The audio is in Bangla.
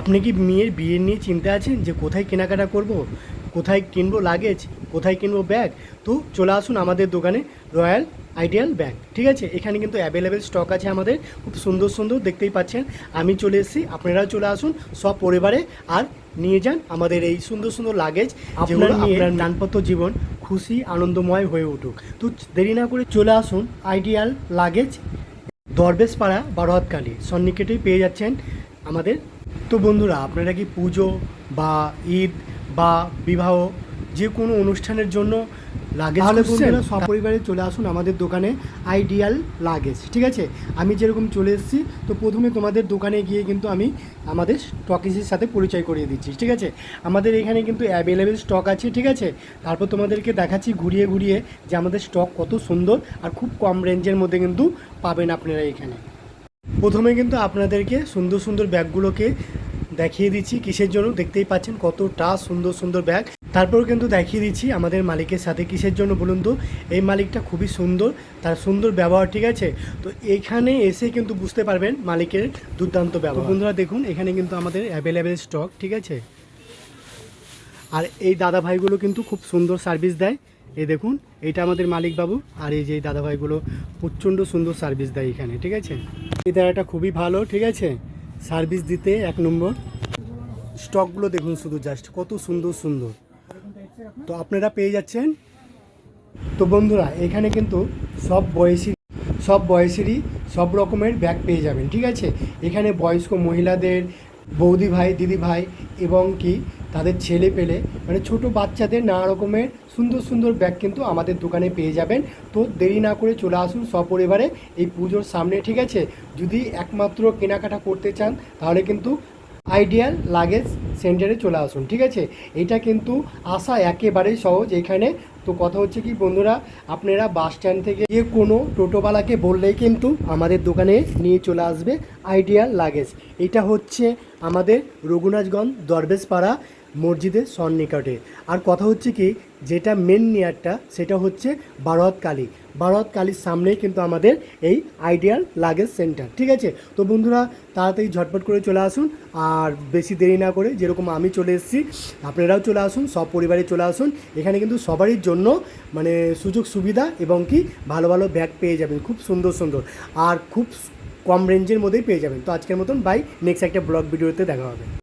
আপনি কি মেয়ের বিয়ে নিয়ে চিন্তা আছেন যে কোথায় কেনাকাটা করব? কোথায় কিনবো লাগেজ কোথায় কিনবো ব্যাগ তো চলে আসুন আমাদের দোকানে রয়্যাল আইডিয়াল ব্যাগ ঠিক আছে? এখানে কিন্তু অ্যাভেলেবেল স্টক আছে আমাদের। খুব সুন্দর সুন্দর দেখতেই পাচ্ছেন। আমি চলে এসেছি আপনারাও চলে আসুন সব পরিবারে আর নিয়ে যান আমাদের এই সুন্দর সুন্দর লাগেজ যেগুলো আপনার দানপত্র জীবন খুশি আনন্দময় হয়ে উঠুক। তো দেরি না করে চলে আসুন আইডিয়াল লাগেজ দরবেশপাড়া বারোহাতকালী সন্নিকেটেই পেয়ে যাচ্ছেন আমাদের তো বন্ধুরা আপনারা কি পুজো বা ঈদ বা বিবাহ যে কোনো অনুষ্ঠানের জন্য লাগেজ তাহলে? বন্ধুরা সপরিবারে চলে আসুন আমাদের দোকানে আইডিয়াল লাগেজ ঠিক আছে? আমি যেরকম চলে এসেছি তো প্রথমে তোমাদের দোকানে গিয়ে কিন্তু আমি আমাদের স্টকিসের সাথে পরিচয় করিয়ে দিচ্ছি ঠিক আছে? আমাদের এখানে কিন্তু অ্যাভেলেবেল স্টক আছে ঠিক আছে? তারপর তোমাদেরকে দেখাচ্ছি ঘুরিয়ে ঘুরিয়ে যে আমাদের স্টক কত সুন্দর আর খুব কম রেঞ্জের মধ্যে কিন্তু পাবেন আপনারা এখানে। প্রথমে কিন্তু আপনাদেরকে সুন্দর সুন্দর ব্যাগগুলোকে দেখিয়ে দিচ্ছি কিসের জন্য? দেখতেই পাচ্ছেন কতটা সুন্দর সুন্দর ব্যাগ। তারপর কিন্তু দেখিয়ে দিচ্ছি আমাদের মালিকের সাথে কিসের জন্য বলুন তো? এই মালিকটা খুবই সুন্দর তার সুন্দর ব্যবহার ঠিক আছে? তো এখানে এসে কিন্তু বুঝতে পারবেন মালিকের দুর্দান্ত ব্যবহার। বন্ধুরা দেখুন এখানে কিন্তু আমাদের অ্যাভেলেবেল স্টক ঠিক আছে? আর এই দাদা ভাইগুলো কিন্তু খুব সুন্দর সার্ভিস দেয়। এই দেখুন এটা আমাদের মালিক বাবু আর এই যে এই দাদা ভাইগুলো প্রচণ্ড সুন্দর সার্ভিস দেয় এখানে, ঠিক আছে? এই দাদাটা খুবই ভালো, ঠিক আছে? সার্ভিস দিতে এক নম্বর। স্টকগুলো দেখুন শুধু জাস্ট কত সুন্দর সুন্দর। তো আপনারা পেয়ে যাচ্ছেন। তো বন্ধুরা, এখানে কিন্তু সব বয়সী সব বয়সেরই সব রকমের ব্যাগ পেয়ে যাবেন, ঠিক আছে? এখানে বয়স্ক মহিলাদের, বৌদি ভাই, দিদি ভাই এবং কি তাদের ছেলে পেলে মানে ছোট বাচ্চাদের নানা রকমের সুন্দর সুন্দর ব্যাগ কিন্তু আমাদের দোকানে পেয়ে যাবেন। তো দেরি না করে চলে আসুন সপরিবারে, এই পুজোর সামনে, ঠিক আছে? যদি একমাত্র কেনাকাটা করতে চান, তাহলে কিন্তু আইডিয়াল লাগেজ সেন্টারে চলে আসুন, ঠিক আছে? এটা কিন্তু আসা একেবারেই সহজ। এখানে তো কথা হচ্ছে কি, বন্ধুরা, আপনারা বাস স্ট্যান্ড থেকে যে কোনো টোটোওয়ালাকে বললেই কিন্তু আমাদের দোকানে নিয়ে চলে আসবে আইডিয়াল লাগেজ এটা হচ্ছে আমাদের রঘুনাথগঞ্জ দরবেশপাড়া। মসজিদের সন্নিকটে। আর কথা হচ্ছে কি, যেটা মেন নিয়ারটা সেটা হচ্ছে বারোয়াত কালী। বারোয়াত কালীর সামনেই কিন্তু আমাদের এই আইডিয়াল লাগেজ সেন্টার ঠিক আছে? তো বন্ধুরা, তাড়াতাড়ি ঝটপট করে চলে আসুন। আর বেশি দেরি না করে, যেরকম আমি চলে এসেছি, আপনারাও চলে আসুন, সব পরিবারে চলে আসুন। এখানে কিন্তু সবারই জন্য মানে সুযোগ সুবিধা এবং কি, ভালো ভালো ব্যাগ পেয়ে যাবেন। খুব সুন্দর সুন্দর। আর খুব কম রেঞ্জের মধ্যেই পেয়ে যাবেন। তো আজকের মতন বাই নেক্সট একটা ব্লগ ভিডিওতে দেখা হবে।